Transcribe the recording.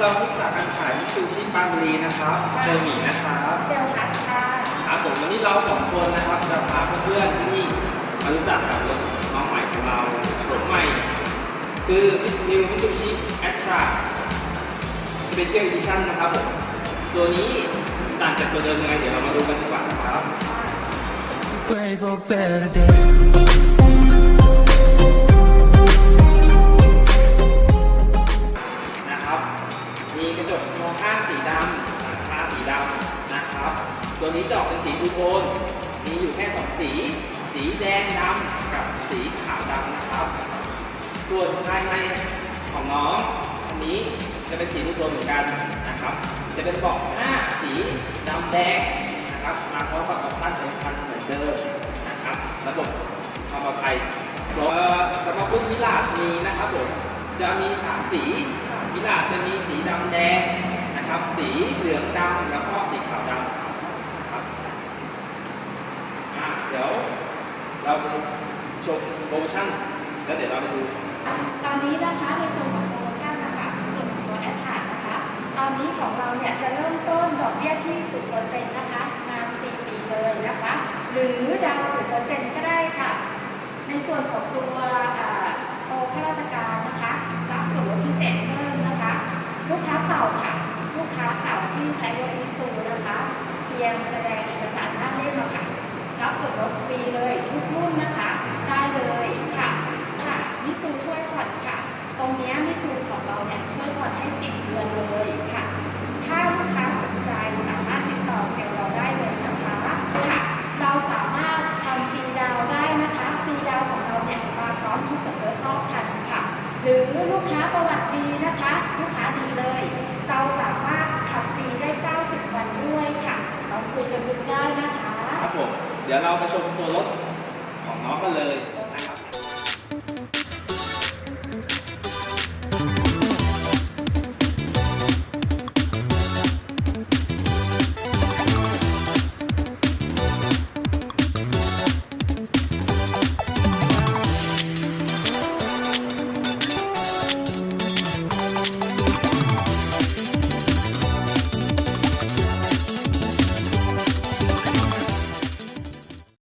เราที่สาขาขายซูชิปานบุรีนะครับเซอร์หมี่นะครับเซลล์พัดค่ะครับผมวันนี้เราสองคนนะครับจะพาเพื่อนๆที่มารู้จักกับรถน้องใหม่ของเรารถใหม่ คือ New Mitsubishi a t r a Special Edition นะครับผมตัวนี้ต่างจากตัวเดิมยังไงเดี๋ยวเรามาดูกันดีกว่านะครับ Pray for better days. ตัวนี้จะออกเป็นสีทูโทนมีอยู่แค่สองสี สีแดงดำกับสีขาวดำนะครับ ส่วนภายในของน้องอันนี้จะเป็นสีทูโทนเหมือนกันนะครับ จะเป็นเบาะหน้าสีดำแดงนะครับมาพร้อมกับออปชั่นเป็นพันเหมือนเดิมนะครับ ระบบความปลอดภัยตัวสำหรับรุ่นมิลาดมีนะครับผมจะมีสามสีมิลาดจะมีสีดำแดงนะครับ สีเหลืองดำแล้วก็สีขาวดำนะครับอะเดี๋ยว เราไปชมโปรโมชั่น แล้วเดี๋ยวเราไปดูตอนนี้นะคะในส่วนของโปรโมชั่นนะคะส่วนของตัวแอดทานะคะ ตอนนี้ของเราเนี่ยจะเริ่มต้นดอกเบี้ยที่0%นะคะนาน4ปีเลยนะคะ หรือดาวน์0%ก็ได้ค่ะ ในส่วนของตัวโอข้าราชการนะคะรับส่วนลดพิเศษเพิ่มนะคะ ลูกค้าเก่าค่ะ ลูกค้าเก่าที่ใช้บรถมิซูนะคะ เพียงแสดง กค้าประวัติดีนะคะ ลูกค้าดีเลย เราสามารถขับฟรีได้ 90 วันด้วยค่ะเราคุยกันดูได้นะคะ ครับผม เดี๋ยวเราไปชมตัวรถ